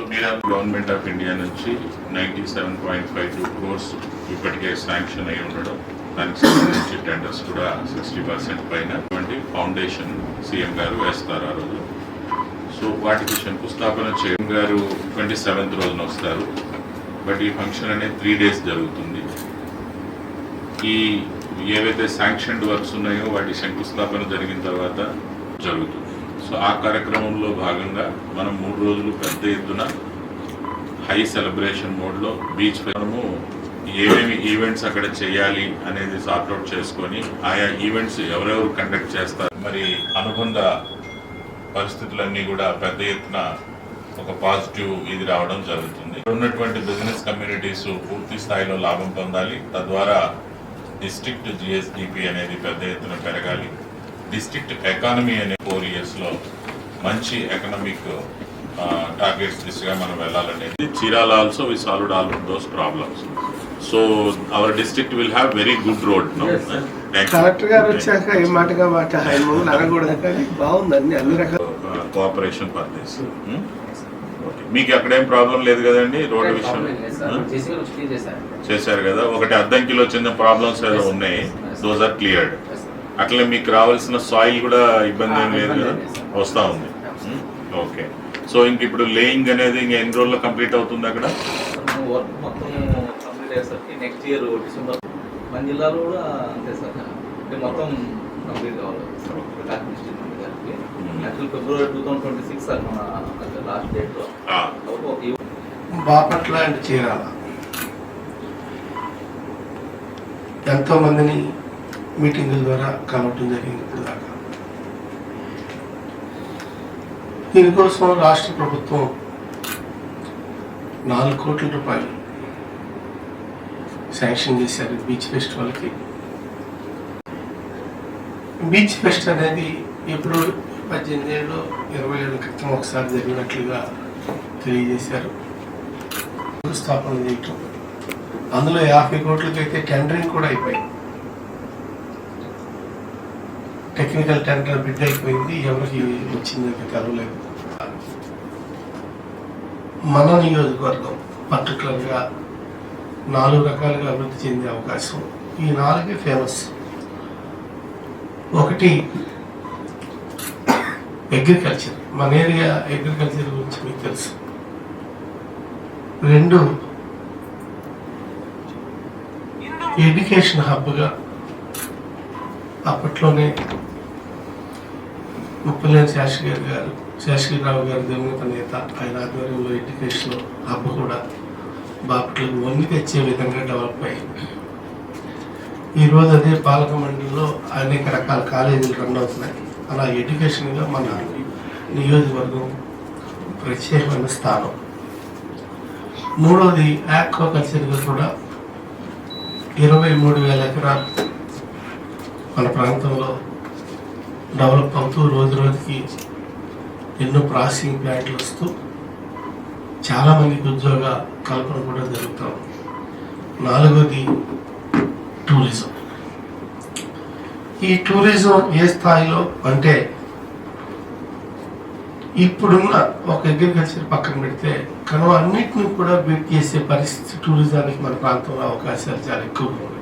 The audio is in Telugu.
సో మీరు గవర్నమెంట్ ఆఫ్ ఇండియా నుంచి ninety seven point five two crores ఇప్పటికే శాంక్షన్ అయి ఉండడం దానికి సంబంధించి టెండర్స్ కూడా సిక్స్టీ పర్సెంట్ పైన ఫౌండేషన్ సీఎం గారు వేస్తారు ఆ రోజు. సో వాటికి శంకుస్థాపన సీఎం గారు ట్వంటీ సెవెంత్ రోజున వస్తారు. బట్ ఈ ఫంక్షన్ అనేది త్రీ డేస్ జరుగుతుంది. ఈ ఏవైతే శాంక్షన్డ్ వర్క్స్ ఉన్నాయో వాటి శంకుస్థాపన జరిగిన తర్వాత జరుగుతుంది. సో ఆ కార్యక్రమంలో భాగంగా మనం మూడు రోజులు పెద్ద ఎత్తున హై సెలబ్రేషన్ మోడ్లో బీచ్ మనము ఏమేమి ఈవెంట్స్ అక్కడ చేయాలి అనేది సార్ట్అవుట్ చేసుకొని ఆయా ఈవెంట్స్ ఎవరెవరు కండక్ట్ చేస్తారు మరి అనుబంధ పరిస్థితులన్నీ కూడా పెద్ద ఎత్తున ఒక పాజిటివ్ ఇది రావడం జరుగుతుంది. ఉన్నటువంటి బిజినెస్ కమ్యూనిటీస్ పూర్తి స్థాయిలో లాభం పొందాలి. తద్వారా డిస్ట్రిక్ట్ జిఎస్డిపి అనేది పెద్ద ఎత్తున పెరగాలి. డిస్ట్రిక్ట్ ఎకానమీ అనే ఫోర్ ఇయర్స్లో మంచి ఎకనామిక్ టార్గెట్స్ దిశగా మనం వెళ్ళాలనేది Chirala also we solved all those problems so our district will have very good road no collector గారు వచ్చాక ఏ మాటగా మాట ఆయన ముందు అనకూడదు కానీ బాగుంది అన్ని రకాల కోఆపరేషన్ ఫర్ దిస్ మీకు అక్కడేం ప్రాబ్లం లేదు కదండి రోడ్డు విషయం? Hmm? చేసి వచ్చి క్లీన్ చేశారు. చేశారు కదా? ఒకటి అద్దంకిలో చిన్న ప్రాబ్లమ్స్ ఏదో ఉన్నాయి. దోస్ ఆర్ క్లియర్డ్ అట్లే మీకు రావాల్సిన సాయిల్ కూడా ఇబ్బంది ఏం లేదు కదా? వస్తా ఉంది. ఓకే. సో ఇంక ఇప్పుడు లేయింగ్ అనేది ఇంక ఎన్ని రోజుల్లో కంప్లీట్ అవుతుంది అక్కడ? వర్క్ మొత్తం కంప్లీట్ అయ్యేసరికి నెక్స్ట్ ఇయర్ డిసెంబర్ మన జిల్లాలో కూడా అంతే సార్. అంటే మొత్తం కంప్లీట్ కావాలి. Actual February two thousand twenty six sir మన లాస్ట్ డేట్లో బాపట్ల అండ్ చీరాల. ఎంతో మందిని మీటింగుల ద్వారా కలవటం జరిగింది ఇప్పుడు దాకా దీనికోసం రాష్ట్ర ప్రభుత్వం నాలుగు కోట్ల రూపాయలు శాంక్షన్ చేశారు బీచ్ ఫెస్టివల్కి బీచ్ ఫెస్ట్ అనేది ఎప్పుడు పద్దెనిమిది ఏళ్ళు ఇరవై ఏళ్ళ క్రితం ఒకసారి జరిగినట్లుగా తెలియజేశారు. స్థాపన చేయటం. అందులో యాభై కోట్లకైతే టెండరింగ్ కూడా అయిపోయింది. టెక్నికల్ టెండర్ బిడ్ అయిపోయింది ఎవరికి వచ్చిందని కలవలేదు మన నియోజకవర్గం పర్టికులర్గా నాలుగు రకాలుగా అభివృద్ధి చెందే అవకాశం. ఈ నాలుగే ఫేమస్ ఒకటి అగ్రికల్చర్ మన ఏరియా అగ్రికల్చర్ గురించి మీకు తెలుసు. రెండు ఎడ్యుకేషన్ హబ్గా అప్పట్లోనే ముప్పలేని శాస్త్రి గారు శాస్త్రిరావు గారు దివంగత నేత. ఆయన ఆధ్వర్యంలో ఎడ్యుకేషన్ హబ్ కూడా బాపట్లకు వంగి తెచ్చే విధంగా డెవలప్ అయ్యింది ఈరోజు అదే పాలక మండలిలో అనేక రకాల కాలేజీలు రన్ అవుతున్నాయి. అలా ఎడ్యుకేషన్గా మన నియోజకవర్గం ప్రత్యేకమైన స్థానం. మూడవది ఆక్వాకల్చర్గా కూడా ఇరవై మూడు వేల ఎకరాలు మన ప్రాంతంలో డెవలప్ అవుతూ రోజు రోజుకి ఎన్నో ప్రాసెసింగ్ ప్లాంట్లు వస్తూ చాలామందికి ఉద్యోగ కల్పన కూడా జరుగుతాం నాలుగోది టూరిజం. ఈ టూరిజం ఏ స్థాయిలో అంటే ఇప్పుడున్న ఒక అగ్రికల్చర్ పక్కన పెడితే కనుక అన్నిటిని కూడా బీట్ చేసే పరిస్థితి టూరిజానికి మన ప్రాంతంలో అవకాశాలు చాలా ఎక్కువగా ఉన్నాయి.